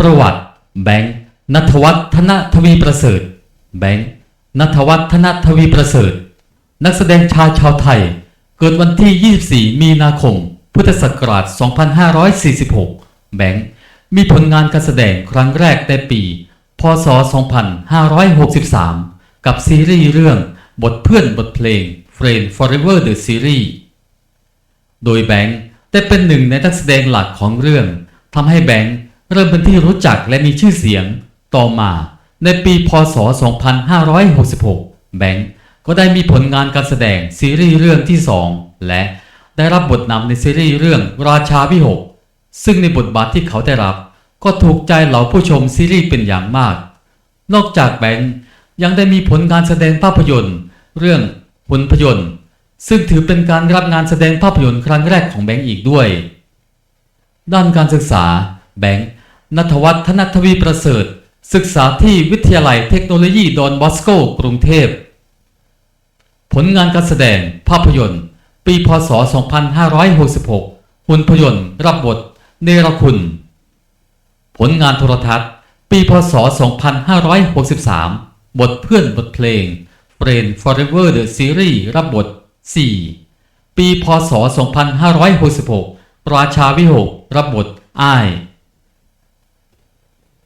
ประวัติ แบงค์นัทวัฒนทวีประเสริฐ แบงค์นัทวัฒนทวีประเสริฐ นักแสดงชายชาวไทย เกิดวันที่ 24 มีนาคม พุทธศักราช 2546 แบงค์มีผลงานการแสดงครั้งแรกในปี พศ 2563 กับซีรีส์เรื่องบทเพื่อนบทเพลง Friend Forever the Series โดยแบงค์ได้เป็นหนึ่งในนักแสดงหลักของเรื่องทำให้แบงค์ เริ่มเป็นที่รู้จักและมีชื่อเสียง ต่อมาในปีพศ 2566 แบงค์ก็ได้มีผลงานการแสดงซีรีส์เรื่องที่ 2 และได้รับบทนำในซีรีส์เรื่องราชาวิหก ซึ่งในบทบาทที่เขาได้รับ ก็ถูกใจเหล่าผู้ชมซีรีส์เป็นอย่างมาก นอกจากแบงค์ยังได้มีผลงานแสดงภาพยนตร์ เรื่องผลพยนตร์ ซึ่งถือเป็นการรับงานแสดงภาพยนตร์ครั้งแรกของแบงค์อีกด้วย ด้านการศึกษาแบงค์ นัทวัฒนทวีประเสริฐ ศึกษาที่วิทยาลัยเทคโนโลยีดอนบอสโกกรุงเทพ ผลงานการแสดงภาพยนตร์ ปีพศ 2566 หุ่นพยนตร์ รับบท เนรคุณ ผลงานโทรทัศน์ ปีพศ 2563 บทเพื่อนบทเพลง Friend Forever the Series รับบท 4 ปีพศ 2566 ราชาวิหกรับบทอ้าย